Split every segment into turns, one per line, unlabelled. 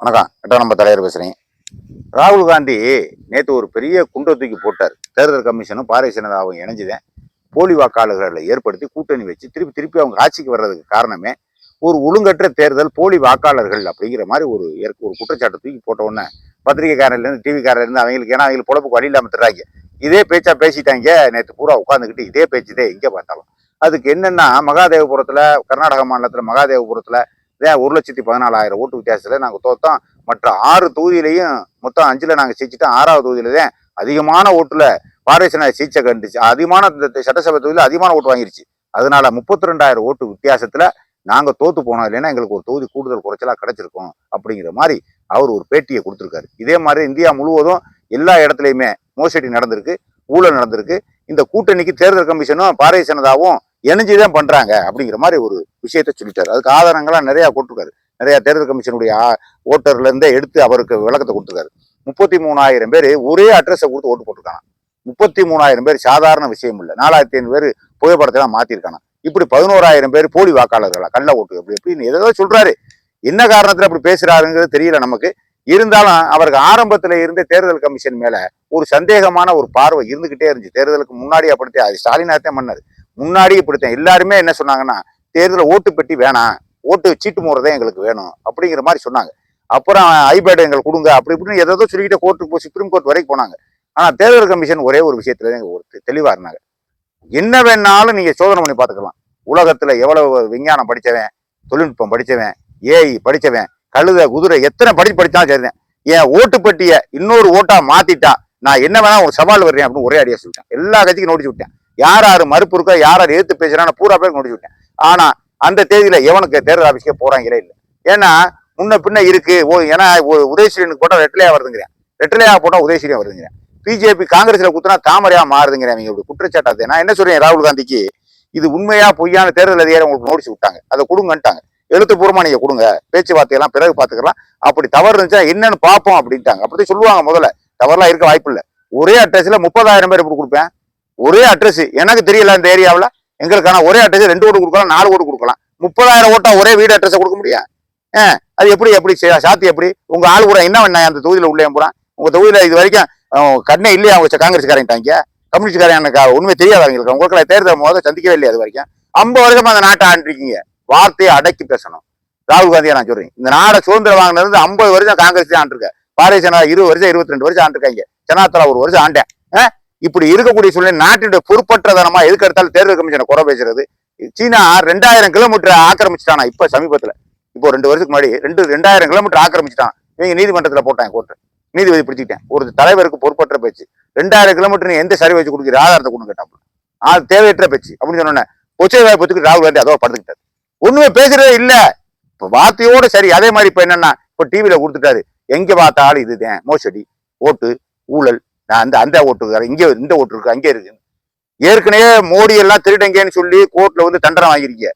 வணக்கம். எட்டாம் நம்ம தலைவர் பேசுகிறேன் ராகுல் காந்தி நேற்று ஒரு பெரிய குண்டை தூக்கி போட்டார். தேர்தல் கமிஷனும் பாரதிய ஜனதாவும் இணைஞ்சுதேன். போலி வாக்காளர்களை ஏற்படுத்தி கூட்டணி வச்சு திருப்பி திருப்பி அவங்க ஆட்சிக்கு வர்றதுக்கு காரணமே ஒரு ஒழுங்கற்ற தேர்தல் போலி வாக்காளர்கள் அப்படிங்கிற மாதிரி ஒரு ஏற்க- ஒரு குற்றச்சாட்டு தூக்கி போட்ட உடனே பத்திரிகைக்காரர்லேருந்து டிவிக்காரர்லேருந்து அவங்களுக்கு ஏன்னா அவங்களுக்கு பொழப்புக்கு வழி இல்லாமல் தர்றாங்க இதே பேச்சா பேசிட்டாங்க. நேற்று பூரா உட்காந்துக்கிட்டு இதே பேச்சுதே எங்கே பார்த்தாலும். அதுக்கு என்னென்னா மகாதேவபுரத்தில் கர்நாடக மாநிலத்தில் மகாதேவபுரத்தில் ஏன் ஒரு லட்சத்தி பதினாலாயிரம் ஓட்டு வித்தியாசத்தில் நாங்கள் தோத்தோம். மற்ற ஆறு தொகுதியிலையும் மொத்தம் அஞ்சில் நாங்கள் ஜெயிச்சிட்டோம். ஆறாவது தொகுதியில தான் அதிகமான ஓட்டில் பாரதிய சீச்சை கண்டுச்சு. அதிகமான சட்டசபை தொகுதியில் அதிகமான ஓட்டு வாங்கிருச்சு. அதனால முப்பத்தி ரெண்டாயிரம் ஓட்டு வித்தியாசத்தில் நாங்கள் தோத்து போனோம். இல்லைன்னா எங்களுக்கு ஒரு தொகுதி கூடுதல் குறைச்சலாக கிடைச்சிருக்கும் அப்படிங்கிற மாதிரி அவர் ஒரு பேட்டியை கொடுத்துருக்காரு. இதே மாதிரி இந்தியா முழுவதும் எல்லா இடத்துலையுமே மோசடி நடந்திருக்கு ஊழல் நடந்திருக்கு. இந்த கூட்டணிக்கு தேர்தல் கமிஷனும் பாரதிய ஜனதாவும் இணைஞ்சுதான் பண்றாங்க அப்படிங்கிற மாதிரி ஒரு விஷயத்த சொல்லிட்டாரு. அதுக்கு ஆதாரங்கள்லாம் நிறைய கொடுத்துருக்காரு. நிறைய தேர்தல் கமிஷனுடைய ஓட்டர்லேருந்தே ஓட்டர்ல இருந்தே எடுத்து அவருக்கு விளக்கத்தை கொடுத்துருக்காரு. முப்பத்தி மூணாயிரம் பேர் ஒரே அட்ரஸை கொடுத்து ஓட்டு போட்டிருக்காங்க முப்பத்தி மூணாயிரம் பேர் சாதாரண விஷயம் இல்லை. நாலாயிரத்தி ஐநூறு பேர் புகைப்படத்தை எல்லாம் மாத்திருக்காங்க இப்படி பதினோராயிரம் பேர் போலி வாக்காளர்களா? கள்ள ஓட்டு அப்படி எப்படின்னு ஏதோ சொல்றாரு. என்ன காரணத்துல அப்படி பேசுறாருங்கிறது தெரியல நமக்கு. இருந்தாலும் அவருக்கு ஆரம்பத்துல இருந்தே தேர்தல் கமிஷன் மேல ஒரு சந்தேகமான ஒரு பார்வை இருந்துகிட்டே இருந்துச்சு. தேர்தலுக்கு முன்னாடி அப்படித்தே அது ஸ்டாலினாத்தே பண்ணாரு. முன்னாடி இப்படித்தான். எல்லாருமே என்ன சொன்னாங்கன்னா தேர்தல் ஓட்டு பெட்டி வேணாம். ஓட்டு சீட்டு போடுறதே எங்களுக்கு வேணும். அப்படிங்கிற மாதிரி சொன்னாங்க. அப்புறம் ஐபேட் எங்களுக்கு கொடுங்க. அப்படி இப்படின்னு ஏதோ சொல்லிக்கிட்டு கோர்ட்டுக்கு போய் சுப்ரீம் கோர்ட் வரைக்கும் போனாங்க. ஆனால் தேர்தல் கமிஷன் ஒரே ஒரு விஷயத்துல தான் ஒரு இருந்தாங்க. என்ன வேணாலும் நீங்கள் சோதனை பண்ணி பார்த்துக்கலாம். உலகத்தில் எவ்வளவு விஞ்ஞானம் படித்தவன் தொழில்நுட்பம் படித்தவன் ஏஐ படிச்சவன் கழுத குதிரை எத்தனை படி படிச்சாலும் சரிதான். என் ஓட்டு பெட்டியை இன்னொரு ஓட்டாக மாற்றிட்டான் நான் என்ன வேணா ஒரு சவால் வர்றேன் அப்படின்னு ஒரே அடியா சொல்லிட்டேன். எல்லா கட்சிக்கும் நோட்டீஸ் விட்டேன். யார் யார் மறுப்பு இருக்கோ யார் யார் எதிர்த்து பேசுகிறான்னு பூரா பேர் முடிச்சு விட்டேன். ஆனால் அந்த தேதியில் எவனுக்கு தேர்தல் ஆஃபீஸ்க்கே போகிறாங்களே இல்லை. ஏன்னா முன்ன பின்ன இருக்கு. ஓ ஏன்னா ஒ- உதயசூரியனுக்கு போட்டா ரெட்டலையா வருதுங்கிறேன். ரெட்டலையாக போட்டால் உதயசூரியன் வருதுங்கிறேன். பிஜேபி காங்கிரஸில் குத்துனா தாமரையாக மாறுதுங்கிறேன் அவங்க இப்படி குற்றச்சாட்டு நான் என்ன சொல்கிறேன் ராகுல் காந்திக்கு? இது உண்மையாக பொய்யான தேர்தல் அதிகாரி உங்களுக்கு நோட்டீஸ் விட்டாங்க. அதை கொடுங்கன்ட்டாங்க. எழுத்துப்பூர்வமாக நீங்கள் கொடுங்க. பேச்சுவார்த்தையெல்லாம் பிறகு பார்த்துக்கலாம். அப்படி தவறு இருந்துச்சா என்னன்னு பார்ப்போம் அப்படின்ட்டாங்க. அப்படி சொல்லுவாங்க முதல்ல. தவறுலாம் இருக்க வாய்ப்பு இல்லை ஒரே அட்ரஸில் முப்பதாயிரம் பேர் இப்படி கொடுப்பேன்? ஒரே அட்ரஸ் எனக்கு தெரியல இந்த ஏரியாவில் எங்களுக்கான ஒரே அட்ரஸ் ரெண்டு ஓட்டு கொடுக்கலாம் நாலு ஓட்டு கொடுக்கலாம். முப்பதாயிரம் ஓட்டா ஒரே வீடு அட்ரஸ் கொடுக்க முடியும் ஆ, அது எப்படி எப்படி சாத்தி எப்படி? உங்க ஆள் கூட என்ன பண்ண அந்த தொகுதியில் உள்ளே போறான்? உங்க தொகுதியில் இது வரைக்கும் கண்ணே இல்லையா? அவங்க காங்கிரஸ்காரங்கிட்டாங்க கம்யூனிஸ்ட்காரன் எனக்கு உண்மை தெரியாது அவங்களுக்கு. உங்களுக்கு தேர்தல் முதல்ல சந்திக்கவே இல்லையா அது வரைக்கும்? ஐம்பது வருஷமா அந்த நாட்டை ஆண்டிருக்கீங்க வார்த்தையை அடக்கி பேசணும். ராகுல் காந்தியை நான் சொல்றேன். இந்த நாடை சுதந்திரம் வாங்கினது ஐம்பது வருஷம் காங்கிரஸ் ஆண்டிருக்க. பாரதிய ஜனதா இருபது வருஷம் இருபத்தி ரெண்டு வருஷம் ஆண்டிருக்காங்க. ஜனாத்தலா ஒரு வருஷம் ஆண்டேன். இப்படி இருக்கக்கூடிய சூழ்நிலை நாட்டினுடைய பொறுப்பற்றதனமா எதுக்கு எடுத்தாலும் தேர்தல் கமிஷனை குறை பேசுறது. சீனா ரெண்டாயிரம் கிலோமீட்டர் ஆக்கிரமிச்சிட்டானா இப்ப சமீபத்துல. இப்போ ரெண்டு வருஷத்துக்கு முன்னாடி ரெண்டு ரெண்டாயிரம் கிலோமீட்டர் ஆக்கிரமிச்சிட்டான். இவங்க நீதிமன்றத்துல போட்டாங்க கோர்ட்டு நீதிபதி பிடிச்சிக்கிட்டேன். ஒரு தலைவருக்கு பொறுப்பற்ற பேச்சு. ரெண்டாயிரம் கிலோமீட்டர் எந்த சரி வச்சு கொடுக்குற? ஆதாரத்தை கொண்டு கேட்டான் அது தேவையற்ற பேச்சு. அப்படின்னு சொன்னோன்னே கொச்சை வாய்ப்புக்கு ராகுல் காந்தி அதோ படுத்துக்கிட்டாரு. ஒண்ணுமே பேசுறதே இல்ல. இப்ப வார்த்தையோட சரி. அதே மாதிரி இப்ப என்னன்னா இப்ப டிவியில கொடுத்துட்டாரு. எங்க பார்த்தாலும் இதுதான் மோசடி. ஓட்டு ஊழல் நான் அந்த அந்த ஓட்டு இருக்காரு இங்க இந்த ஓட்டு இருக்கு. அங்கே இருக்கு. ஏற்கனவே மோடி எல்லாம் திருடங்கன்னு சொல்லி கோர்ட்ல வந்து தண்டனை வாங்கிருக்கீங்க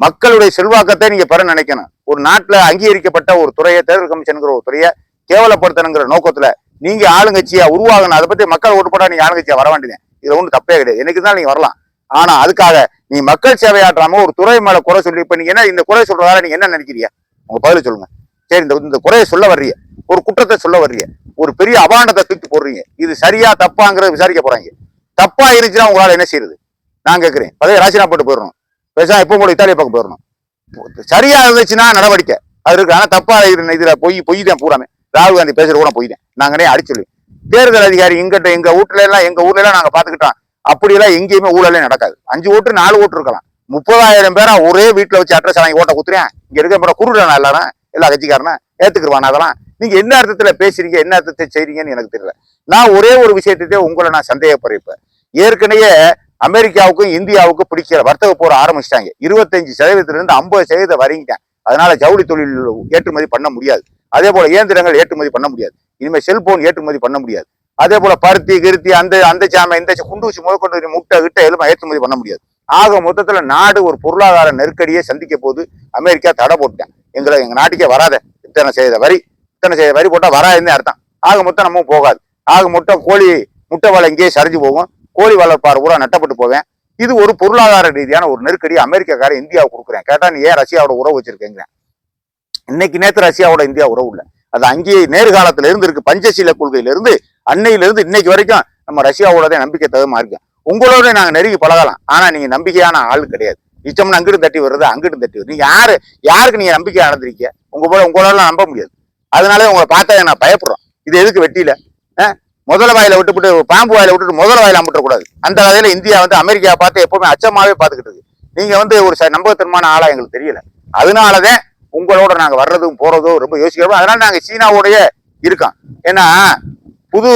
மக்களுடைய செல்வாக்கத்தை நீங்க பெற நினைக்கணும். ஒரு நாட்டில் அங்கீகரிக்கப்பட்ட ஒரு துறையை தேர்தல் கமிஷனுங்கிற ஒரு துறையை கேவலப்படுத்தணுங்கிற நோக்கத்துல நீங்க ஆளுங்கட்சியா உருவாகணும். அதை பத்தி மக்கள் ஓட்டு போட்டா நீங்க ஆளுங்கட்சியா வர வேண்டியது இதுல ஒன்றும் தப்பே கிடையாது. எனக்கு தான் நீங்க வரலாம். ஆனா அதுக்காக நீ மக்கள் சேவையாற்றாம ஒரு துறை மேல குறை சொல்லி இப்ப நீங்க என்ன இந்த குறை சொல்றதால நீங்க என்ன நினைக்கிறீங்க? உங்க பதில் சொல்லுங்க. சரி இந்த இந்த குறையை சொல்ல வர்றீங்க. ஒரு குற்றத்தை சொல்ல வர்றீங்க. ஒரு பெரிய அபாண்டத்தை தூக்கி போடுறீங்க. இது சரியா தப்பாங்கிறத விசாரிக்க போறாங்க. தப்பா இருந்துச்சுன்னா உங்களால என்ன செய்யுது நான் கேட்குறேன் பதவி ராசினா போட்டு போயிடணும். பேசாம எப்போ கூட இத்தாலிய பக்கம் போயிடணும். சரியா இருந்துச்சுன்னா நடவடிக்கை. அது இருக்கு. ஆனா தப்பா இரு- இதுல பொய் பொய் தான் பூராமே. ராகுல் காந்தி பேசுறது கூட பொய் தான். நாங்களே அடிச்சு தேர்தல் அதிகாரி எங்கிட்ட எங்க வீட்டுல எல்லாம் எங்க ஊர்ல எல்லாம் நாங்க பாத்துக்கிட்டோம். அப்படியெல்லாம் எங்கேயுமே ஊழலே நடக்காது. அஞ்சு ஓட்டு நாலு ஓட்டு இருக்கலாம். முப்பதாயிரம் பேரா ஒரே வீட்டுல வச்சு அட்ரஸ் வாங்கி ஓட்ட குத்துறேன். இங்க இருக்க குருடனா எல்லாரும் எல்லா கட்சிக்காரனா ஏத்துக்குருவானா அதெல்லாம். நீங்க என்ன அர்த்தத்துல பேசுறீங்க என்ன அர்த்தத்தை செய்றீங்கன்னு எனக்கு தெரியல. நான் ஒரே ஒரு விஷயத்தையே உங்களை நான் சந்தேகப்படுறேன் ஏற்கனவே அமெரிக்காவுக்கும் இந்தியாவுக்கும் பிடிக்கிற வர்த்தக போற ஆரம்பிச்சிட்டாங்க. இருபத்தஞ்சு சதவீதத்துல இருந்து ஐம்பது சதவீதம் வரைங்கிட்டேன் அதனால ஜவுளி தொழில் ஏற்றுமதி பண்ண முடியாது. அதே போல இயந்திரங்கள் ஏற்றுமதி பண்ண முடியாது. இனிமேல் செல்போன் ஏற்றுமதி பண்ண முடியாது. அதே போல பருத்தி கிருத்தி அந்த அந்த சாமை இந்த குண்டூசி முதற்கொண்டு முட்டை கிட்ட எல்லாம் ஏற்றுமதி பண்ண முடியாது. ஆக மொத்தத்துல நாடு ஒரு பொருளாதார நெருக்கடியை சந்திக்க போது அமெரிக்கா தடை போட்டேன் எங்களை எங்க நாட்டுக்கே வராத இத்தனை செய்த வரி. இத்தனை வரி போட்டால் வராதுன்னு அர்த்தம். ஆக மொத்தம் நம்ம போகாது. ஆக மொத்தம் கோழி முட்டை வலை இங்கேயே சரிஞ்சு போகும். கோழி வளர்ப்பார் பூரா நட்டப்பட்டு போவேன். இது ஒரு பொருளாதார ரீதியான ஒரு நெருக்கடி அமெரிக்காக்காரன் இந்தியாவை கொடுக்குறேன். கேட்டா நீ ஏன் ரஷ்யாவோட உறவு வச்சிருக்கேங்கிறேன்? இன்னைக்கு நேத்து ரஷ்யாவோட இந்தியா உறவு இல்லை. அது அங்கேயே நேர்காலத்துல இருந்து இருக்கு. பஞ்சசீல கொள்கையில இருந்து இன்னைக்கு வரைக்கும் நம்ம ரஷ்யாவோட நம்பிக்கை தகுமா இருக்கோம் உங்களோட நாங்கள் நெருங்கி பழகலாம். ஆனா நீங்க நம்பிக்கையான ஆள் கிடையாது. இச்சம்னு அங்கிட்டு தட்டி வருது அங்கிட்டு தட்டி வருது நீங்கள் யாரு? யாருக்கு நீங்க நம்பிக்கை நடந்திருக்கீங்க? உங்கள் போல உங்களால நம்ப முடியாது. அதனால உங்களை பார்த்தா நான் பயப்படுறோம். இது எதுக்கு வெட்டியில? முதல வாயில விட்டுவிட்டு பாம்பு வாயில விட்டுட்டு முதல வாயில அம்பிட்டக்கூடாது அந்த வகையில இந்தியா வந்து அமெரிக்கா பார்த்து எப்பவுமே அச்சமாவே பார்த்துக்கிட்டு நீங்கள் நீங்க வந்து ஒரு ச- நம்பகத்தனமான ஆளா எங்களுக்கு தெரியல. அதனாலதான் உங்களோட நாங்க வர்றதும் போறதும் ரொம்ப யோசிக்கிறோம். அதனால நாங்க சீனாவோடய இருக்கோம். ஏன்னா புது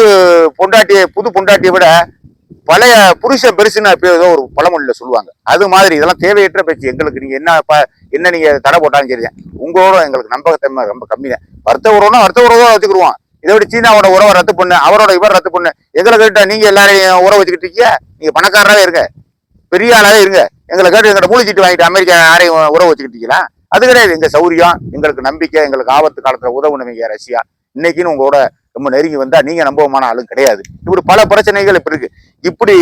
பொண்டாட்டியை புது பொண்டாட்டியை விட பழைய புருஷன் பெருசுன்னு அப்படியே ஏதோ ஒரு பழமொழியில சொல்லுவாங்க. அது மாதிரி இதெல்லாம் தேவையற்ற பேச்சு. எங்களுக்கு நீங்க என்ன ப- என்ன நீங்கள் தடை போட்டாலும் சரிதான் உங்களோட எங்களுக்கு நம்பகத்தன்மை ரொம்ப கம்மி தான் வர்த்த உறவுனா வர்த்த உறவா வச்சுக்கிடுவோம். இதை விட சீனாவோட உறவை ரத்து பண்ணு அவரோட இவர் ரத்து பண்ணு. எங்களை கேட்டால் நீங்கள் எல்லாரையும் உறவு வச்சுக்கிட்டு இருக்கீங்க. நீங்கள் பணக்காரராகவே இருங்க. பெரிய ஆளாகவே இருங்க. எங்களை கேட்டு எங்களை மூலிச்சிட்டு வாங்கிட்டு அமெரிக்கா யாரையும் உறவு வச்சுக்கிட்டீங்களா அது கிடையாது. எங்கள் சௌரியம் எங்களுக்கு நம்பிக்கை எங்களுக்கு ஆபத்து காலத்துல உதவுனவங்க ரஷ்யா. இன்னைக்குன்னு உங்களோட ரொம்ப நெருங்கி வந்தா நீங்க நம்பகமான ஆளும் கிடையாது. இப்படி பல பிரச்சனைகள் இப்ப இருக்கு. இப்படி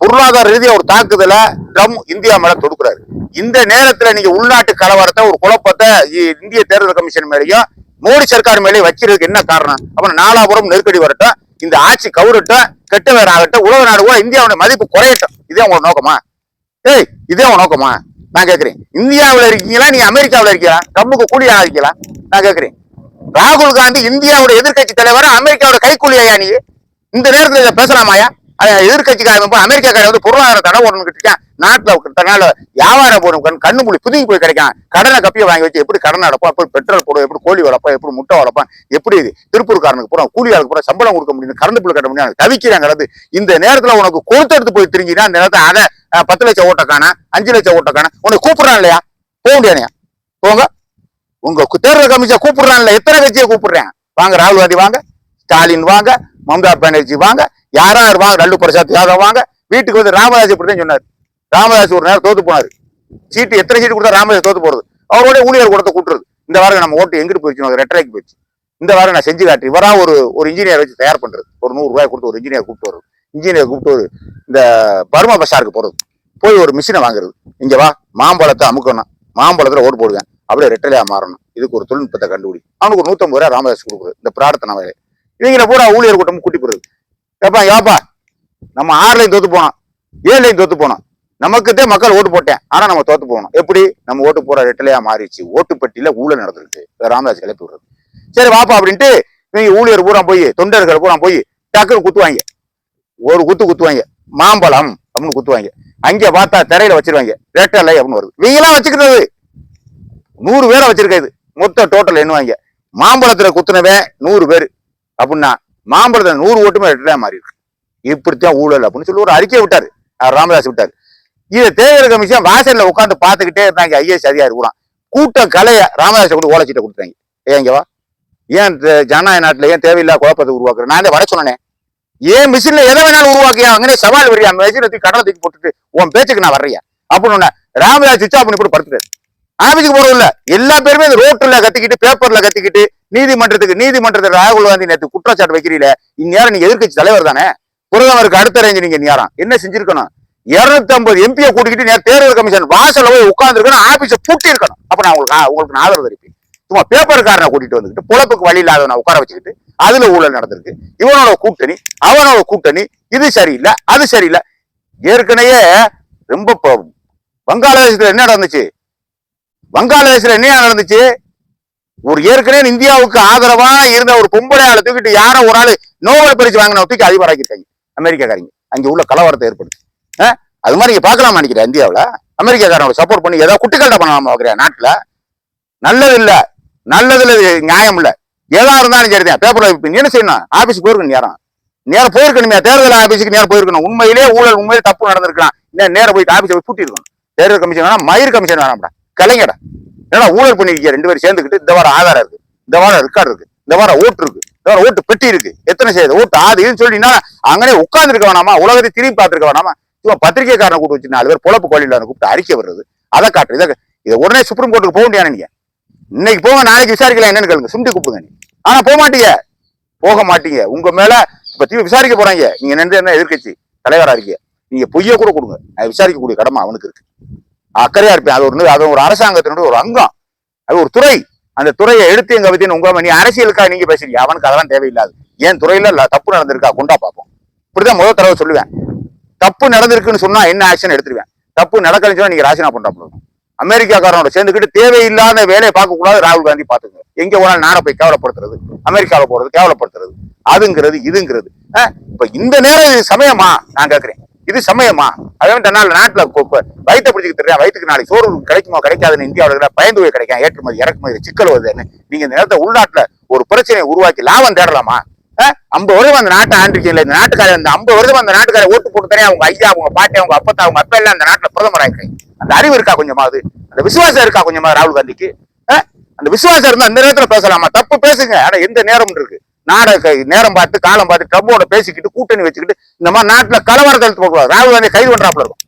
பொருளாதார ரீதியா ஒரு தாக்குதலை ட்ரம் இந்தியா மேல தொடுக்கிறாரு. இந்த நேரத்துல நீங்க உள்நாட்டு கலவரத்தை ஒரு குழப்பத்தை இந்திய தேர்தல் கமிஷன் மேலேயும் மோடி சர்க்கார் மேலே வச்சிருக்கு என்ன காரணம்? அப்புறம் நாலாபுரம் நெருக்கடி வரட்டும் இந்த ஆட்சி கவுரட்டும் கெட்ட வேற ஆகட்டும் உலக நாடு கூட இந்தியாவோட மதிப்பு குறையட்டும். இதே உங்களோட நோக்கமா? ஏய் இதே உங்க நோக்கமா? நான் கேக்குறேன். இந்தியாவுல இருக்கீங்களா? நீ அமெரிக்காவுல இருக்கீங்களா? டம்முக்கு கூலி ஆகிக்கலாம் நான் கேட்கறேன் ராகுல் காந்தி இந்தியாவோட எதிர்க்கட்சி தலைவர் அமெரிக்காவோட கைக்கூலியா நீ. இந்த நேரத்துல இதை பேசலாமாயா அஹ் எதிர்க்கட்சிக்காரன் போய் அமெரிக்காக்காரன் வந்து பொருளாதார தடை போடணும்னு இருக்கான் நாட்டுல வியாபாரம் போடும் கண்ணு மூடி புதுங்கி போய் கிடைக்கான். கடனை கப்பிய வாங்கி வச்சு எப்படி கடன் அடைப்போம் எப்படி பெட்ரோல் போடும் எப்படி கோழி வளர்ப்போம் எப்படி முட்டை வளர்ப்பான் எப்படி இது திருப்பூர்காரனுக்கு பூரா கூலியாளுக்கு பூரா சம்பளம் கொடுக்க முடியும் கரண்ட் பில் கட்ட முடியும் தவிக்கிறாங்கிறது இந்த நேரத்துல உனக்கு கொடுத்தெடுத்து போய் திரும்பினா அந்த நேரத்தை அதை பத்து லட்சம் ஓட்டக்கான காண அஞ்சு லட்சம் ஓட்டக்கான காண உனக்கு கூப்பிடுறான் இல்லையா? போக முடியாதுயா? போங்க. உங்க கு- தேர்தல் கமிஷன் கூப்பிடுறான் எத்தனை கட்சியை கூப்பிடுறேன்? வாங்க ராகுல் காந்தி வாங்க ஸ்டாலின் வாங்க மம்தா பானர்ஜி வாங்க யாரா வாங்க லல்லு பிரசாத் யாதவ் வாங்க வீட்டுக்கு வந்து ராமதாஸ் இப்படிதான் சொன்னார். ராமதாஸ் ஒரு நேரம் தோத்து போனாரு. சீட்டு எத்தனை சீட்டு கொடுத்தா ராமதாஸ் தோத்து போறது? அவரோட ஊழியர் கூடத்தை கூட்டுறது. இந்த வாரம் நம்ம ஓட்டு எங்கிட்டு போயிடுச்சு? ரெட்டரைக்கு போயிடுச்சு. இந்த வாரம் நான் செஞ்சு காட்டி இவரா ஒரு ஒரு இன்ஜினியர் வச்சு தயார் பண்றது. ஒரு நூறு ரூபாய் கொடுத்து ஒரு இன்ஜினியர் கூப்பிட்டு வரும் இன்ஜினியர் கூப்பிட்டு ஒரு இந்த பர்மா பசாருக்கு போறது. போய் ஒரு மிஷினை வாங்குறது. இங்க வா மாம்பழத்தை அமுக்கணும். மாம்பழத்துல ஓட்டு போடுவேன். அப்படியே ரெட்டலையா மாறணும். இதுக்கு ஒரு தொழில்நுட்பத்தை கண்டுபிடி. அவனுக்கு ஒரு நூற்றம்பது ரூபா ராமதாஸ் கொடுக்குறது இந்த பிரார்த்தனை வேலை இவங்கள பூரா ஊழியர் கூட்டம் கூட்டி போடுறது ஏப்பா ஏப்பா நம்ம ஆறுலையும் தோத்து போனோம் ஏழுலையும் தோத்து போனோம். நமக்குதே மக்கள் ஓட்டு போட்டேன் ஆனா நம்ம தோத்து போகணும். எப்படி? நம்ம ஓட்டு போற ரெட்டலையா மாறிடுச்சு. ஓட்டுப்பட்டியில் ஊழல் நடந்திருக்கு. ராமதாஸ் கிளப்பி விடுறது. சரி வாப்பா அப்படின்ட்டு இவங்க ஊழியர் பூரா போய் தொண்டர்கள் பூரா போய் டக்குன்னு குத்துவாங்க. ஒரு குத்து குத்துவாங்க. மாம்பழம் அப்படின்னு குத்துவாங்க. அங்கே பார்த்தா திரையில வச்சிருவாங்க. ரெட்டலை அப்படின்னு வருது. நீங்களாம் வச்சுக்கிறது நூறு பேரை வச்சிருக்காது மொத்த டோட்டல் எண்ணுவாங்க. மாம்பழத்துல குத்துனவன் நூறு பேர். அப்படின்னா மாம்பழத்துல நூறு ஓட்டுமே ரெட்டலையா மாறி இருக்கு. இப்படித்தான் ஊழல் அப்படின்னு சொல்லி ஒரு அறிக்கை விட்டாரு. ராமதாஸ் விட்டாரு. இதை தேர்தல் கமிஷன் வாசல்ல உட்காந்து பார்த்துக்கிட்டே இருந்தாங்க. ஐஏஎஸ் அதிகாரி கூட. கூட்டம் கலைய ராமதாஸ் கூட ஓலைச்சீட்டை கொடுத்தாங்க ஏங்கவா ஏன் இந்த ஜனநாயக நாட்டுல ஏன் தேவையில்லாத குழப்பத்தை உருவாக்குற? நான் வர சொன்னேன். ஏன் மிஷின்ல எதை வேணாலும் உருவாக்கியா? அங்கே சவால் வரியா மிஷினை தூக்கி கடலை தூக்கி போட்டுட்டு உன் பேச்சுக்கு நான் வர்றியா அப்படின்னு ராமதாஸ் சுவிட்ச் ஆஃப் பண்ணி கூட படுத்துட்டாரு. ஆபீஸுக்கு போறது இல்ல எல்லா பேருமே இந்த ரோட்ல கத்திக்கிட்டு பேப்பர்ல கத்திக்கிட்டு நீதிமன்றத்துக்கு நீதிமன்றத்தில் ராகுல் காந்தி நேற்று குற்றச்சாட்டு வைக்கிறீல இந்நேரம் நீங்க எதிர்க்கட்சி தலைவர் தானே? பிரதமருக்கு அடுத்த ரேஞ்சு நீங்க நேரம் என்ன செஞ்சிருக்கணும்? இருநூத்தி ஐம்பது எம்பியை கூட்டிக்கிட்டு நேரம் தேர்தல் கமிஷன் வாசல்ல போய் உட்கார்ந்துருக்கணும் ஆபீஸை பூட்டி இருக்கணும் அப்ப நான் உங்களுக்கு உங்களுக்கு நான் ஆதரவு தெரிவிப்பேன் சும்மா பேப்பர்காரனை கூட்டிட்டு வந்துக்கிட்டு பொழப்புக்கு வழி இல்லாதவனை உட்கார வச்சுக்கிட்டு அதுல ஊழல் நடந்திருக்கு. இவனோட கூட்டணி அவனோட கூட்டணி இது சரியில்லை அது சரியில்லை. ஏற்கனவே ரொம்ப வங்காளதேசத்துல என்ன நடந்துச்சு? வங்காளதேசத்தில் என்ன நடந்துச்சு? ஒரு ஏற்கனவே இந்தியாவுக்கு ஆதரவா இருந்த ஒரு பொம்பளை ஆளை தூக்கிட்டு யாரோ ஒரு ஆளு நோபல் பரிசு வாங்கின தூக்கி அதிபராக்கிருக்காங்க அமெரிக்காக்காரங்க. அங்கே உள்ள கலவரத்தை ஏற்படுத்தி. அது மாதிரி நீங்க பார்க்கலாமா நினைக்கிறேன் இந்தியாவில். அமெரிக்காக்காரனோட சப்போர்ட் பண்ணி ஏதாவது குட்டிக்கல்ட்ட பண்ணலாமா பார்க்குறேன் நாட்டில். நல்லது இல்லை. நல்லதுல நியாயம் இல்லை. ஏதா இருந்தாலும் சரிதான். பேப்பர்ல நீ என்ன செய்யணும்? ஆபீஸ் போயிருக்கணும் நேரம். நேரம் போயிருக்கணுமே தேர்தல் ஆபீஸுக்கு நேரம் போயிருக்கணும். உண்மையிலே ஊழல் உண்மையிலே தப்பு நடந்திருக்கலாம். இன்னும் நேரம் போயிட்டு ஆபீஸை போய் பூட்டிருக்கணும் தேர்தல் கமிஷன் வேணாம் மயிர் கமிஷன் வேணாம்டா. கலைஞடா ஏன்னா ஊழல் பண்ணிருக்கீங்க ரெண்டு பேரும் சேர்ந்துக்கிட்டு இந்த வாரம் ஆதாரம் இருக்கு இந்த வாரம் ரெக்கார்டு இருக்கு இந்த வாரம் ஓட்டு இருக்கு இந்த வாரம் ஓட்டு பெட்டி இருக்கு. எத்தனை செய்யுது ஓட்டு ஆது இதுன்னு சொல்லினா அங்கனே உட்காந்துருக்க வேணாமா? உலகத்தை திரும்பி பார்த்துருக்க வேணாமா? சும்மா பத்திரிகைக்காரனை கூட்டு வச்சு நாலு பேர் பொழப்பு கோழியில் கூப்பிட்டு அறிக்கை வர்றது அதை காட்டு இதை இதை உடனே சுப்ரீம் கோர்ட்டுக்கு போக முடியாது நீங்க இன்னைக்கு போங்க நாளைக்கு விசாரிக்கலாம் என்னன்னு கேளுங்க. சுண்டி கூப்பிடுங்க நீ. ஆனா போக மாட்டீங்க. போக மாட்டீங்க. உங்க மேல இப்ப தீ விசாரிக்க போறாங்க. நீங்க நின்று என்ன எதிர்க்கட்சி தலைவரா இருக்கீங்க. நீங்க பொய்ய கூட கொடுங்க. அது விசாரிக்கக்கூடிய கடமை அவனுக்கு இருக்கு. அக்கறையா இருப்பேன். அது ஒரு அது ஒரு அரசாங்கத்தினுடைய ஒரு அங்கம். அது ஒரு துறை. அந்த துறையை எடுத்து எங்க பத்தி உங்க நீ அரசியலுக்காக நீங்க பேசுறீங்க. அவனுக்கு அதெல்லாம் தேவையில்லாது. ஏன் துறையில தப்பு நடந்திருக்கா? கொண்டா பார்ப்போம். இப்படிதான் முதல் தடவை சொல்லுவேன். தப்பு நடந்திருக்குன்னு சொன்னா என்ன ஆக்ஷன் எடுத்துருவேன்? தப்பு நடக்கலன்னு சொன்னா நீங்க ராஜினா பண்றாப்புல அமெரிக்காக்காரனோட சேர்ந்துக்கிட்டு தேவையில்லாத வேலையை பார்க்க கூடாது ராகுல் காந்தி பாத்துங்க எங்க போனாலும் நானே போய் கேவலப்படுத்துறது. அமெரிக்காவில் போறது கேவலப்படுத்துறது. அதுங்கிறது இதுங்கிறது. இப்ப இந்த நேரம் சமயமா? நான் கேட்கிறேன் இது சமயமா? அதே மாதிரி நாட்டில் நாட்டுல கொ- கொ- பிடிச்சிக்கிட்டு வயிற்றுக்கு நாளைக்கு சோறு கிடைக்குமோ கிடைக்காதுன்னு இந்தியாவில் இருக்கிற பயந்து போய் கிடைக்கும் ஏற்றுமதி இறக்குமதி சிக்கல் வருதுன்னு நீங்க இந்த நேரத்தை உள்நாட்டில் ஒரு பிரச்சனையை உருவாக்கி லாபம் தேடலாமா? ஐம்பது வருஷம் அந்த நாட்டை ஆண்டிருக்கீங்களா? இந்த நாட்டுக்காரர் அந்த ஐம்பது வருஷம் அந்த நாட்டுக்காரர் ஓட்டு போட்டு அவங்க ஐயா அவங்க பாட்டி அவங்க அப்பத்தா அவங்க அப்பா எல்லாம் அந்த நாட்டில் பிரதமர் ஆயிருக்காங்க. அந்த அறிவு இருக்கா கொஞ்சமாவது அந்த விசுவாசம் இருக்கா கொஞ்சமா ராகுல் காந்திக்கு? அந்த விசுவாசம் இருந்தால் அந்த நேரத்தில் பேசலாமா? தப்பு பேசுங்க. ஆனால் எந்த நேரம் இருக்கு. நாட நேரம் பார்த்து காலம் பார்த்து ட்ரம்போட பேசிக்கிட்டு கூட்டணி வச்சுக்கிட்டு இந்த மாதிரி நாட்டில் கலவரத்தை எடுத்து போகக்கூடாது. ராகுல் காந்தி கைது பண்ணுறாப்புல இருக்கும்.